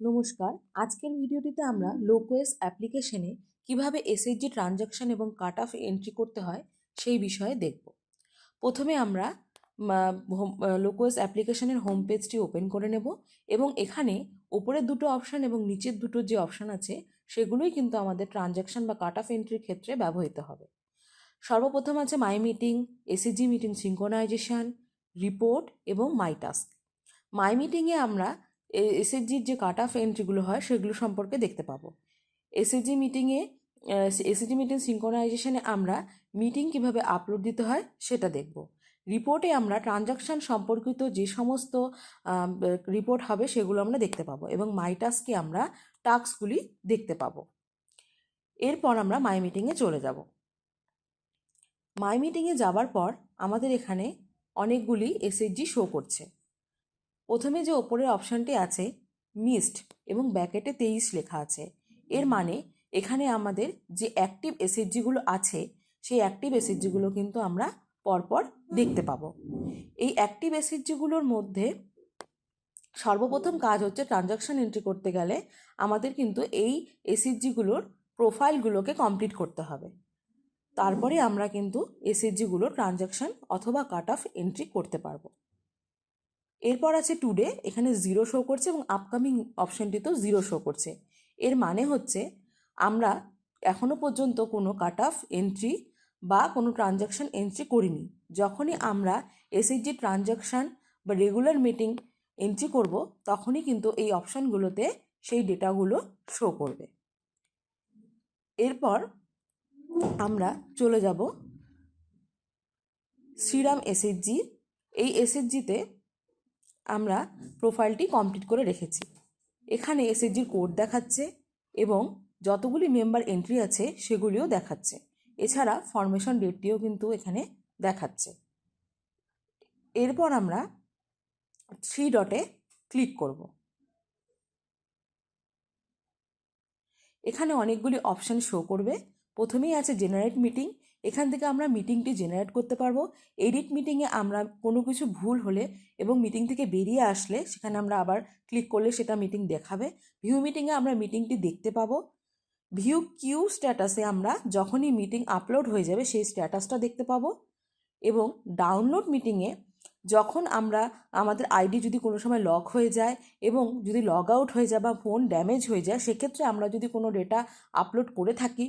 নমস্কার। আজকের ভিডিওটিতে আমরা লোকোয়েস অ্যাপ্লিকেশনে কীভাবে এসএইচজি ট্রানজাকশন এবং কাট অফ এন্ট্রি করতে হয় সেই বিষয়ে দেখব। প্রথমে আমরা লোকোয়েস অ্যাপ্লিকেশনের হোম পেজটি ওপেন করে নেব এবং এখানে ওপরের দুটো অপশান এবং নিচের দুটো যে অপশান আছে সেগুলোই কিন্তু আমাদের ট্রানজাকশন বা কাট অফ এন্ট্রির ক্ষেত্রে ব্যবহৃত হবে। সর্বপ্রথম আছে my meeting SHG meeting synchronization report এবং মাই টাস্ক মাই মিটিংয়ে আমরা এসএসজির যে কাট অফ এন্ট্রিগুলো হয়, সেগুলো সম্পর্কে দেখতে পাবো। এসএসজি মিটিংয়ে এসএসজি মিটিং সিঙ্কোনাইজেশনে আমরা মিটিং কীভাবে আপলোড দিতে হয়, সেটা দেখব। রিপোর্টে আমরা ট্রানজাকশান সম্পর্কিত যে সমস্ত রিপোর্ট হবে, সেগুলো আমরা দেখতে পাবো এবং মাই টাস্কে আমরা টাস্কগুলি দেখতে পাবো। এরপর আমরা মাই মিটিংয়ে চলে যাব। মাই মিটিংয়ে যাবার পর আমাদের এখানে অনেকগুলি এসএসজি শো করছে। প্রথমে যে ওপরের অপশানটি আছে মিসড এবং ব্যাকেটে তেইশ লেখা আছে এর মানে এখানে আমাদের যে অ্যাক্টিভ এসএসজিগুলো আছে সেই অ্যাক্টিভ এসএসজিগুলো কিন্তু আমরা পরপর দেখতে পাবো। এই অ্যাক্টিভ এসএসজিগুলোর মধ্যে সর্বপ্রথম কাজ হচ্ছে ট্রানজাকশন এন্ট্রি করতে গেলে আমাদের কিন্তু এই এসএসজিগুলোর প্রোফাইলগুলোকে কমপ্লিট করতে হবে। তারপরে আমরা কিন্তু এসএসজিগুলোর ট্রানজাকশন অথবা কাট অফ এন্ট্রি করতে পারব। এরপর আছে টুডে এখানে জিরো শো করছে এবং আপকামিং অপশানটিতেও জিরো শো করছে। এর মানে হচ্ছে, আমরা এখনও পর্যন্ত কোনো কাট অফ এন্ট্রি বা কোনো ট্রানজাকশান এন্ট্রি করিনি। যখনই আমরা এসএইচজি ট্রানজাকশান বা রেগুলার মিটিং এন্ট্রি করব, তখনই কিন্তু এই অপশানগুলোতে সেই ডেটাগুলো শো করবে। এরপর আমরা চলে যাব শ্রীরাম এসএইচজি এই এসএইচজিতে আমরা প্রোফাইলটি কমপ্লিট করে রেখেছি। এখানে এসএসজির কোড দেখাচ্ছে এবং যতগুলি মেম্বার এন্ট্রি আছে সেগুলিও দেখাচ্ছে। এছাড়া ফরমেশন ডেটটিও কিন্তু এখানে দেখাচ্ছে। এরপর আমরা থ্রি ডটে ক্লিক করব। এখানে অনেকগুলি অপশান শো করবে। প্রথমেই আছে জেনারেট মিটিং এখান থেকে আমরা মিটিংটি জেনারেট করতে পারব। এডিট মিটিংয়ে আমরা কোনো কিছু ভুল হলে এবং মিটিং থেকে বেরিয়ে আসলে সেখানে আমরা আবার ক্লিক করলে সেটা মিটিং দেখাবে। ভিউ মিটিংয়ে আমরা মিটিংটি দেখতে পাবো। ভিউ কিউ স্ট্যাটাসে আমরা যখনই মিটিং আপলোড হয়ে যাবে সেই স্ট্যাটাসটা দেখতে পাবো। এবং ডাউনলোড মিটিংয়ে যখন আমরা আমাদের আইডি যদি কোনো সময় লক হয়ে যায় এবং যদি লগ আউট হয়ে যায় বা ফোন ড্যামেজ হয়ে যায়, সেক্ষেত্রে আমরা যদি কোনো ডেটা আপলোড করে থাকি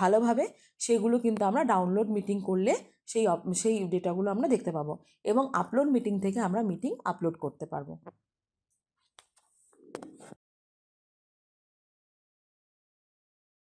ভালোভাবে, সেগুলো কিন্তু আমরা ডাউনলোড মিটিং করলে সেই সেই ডেটাগুলো আমরা দেখতে পাবো এবং আপলোড মিটিং থেকে আমরা মিটিং আপলোড করতে পারব।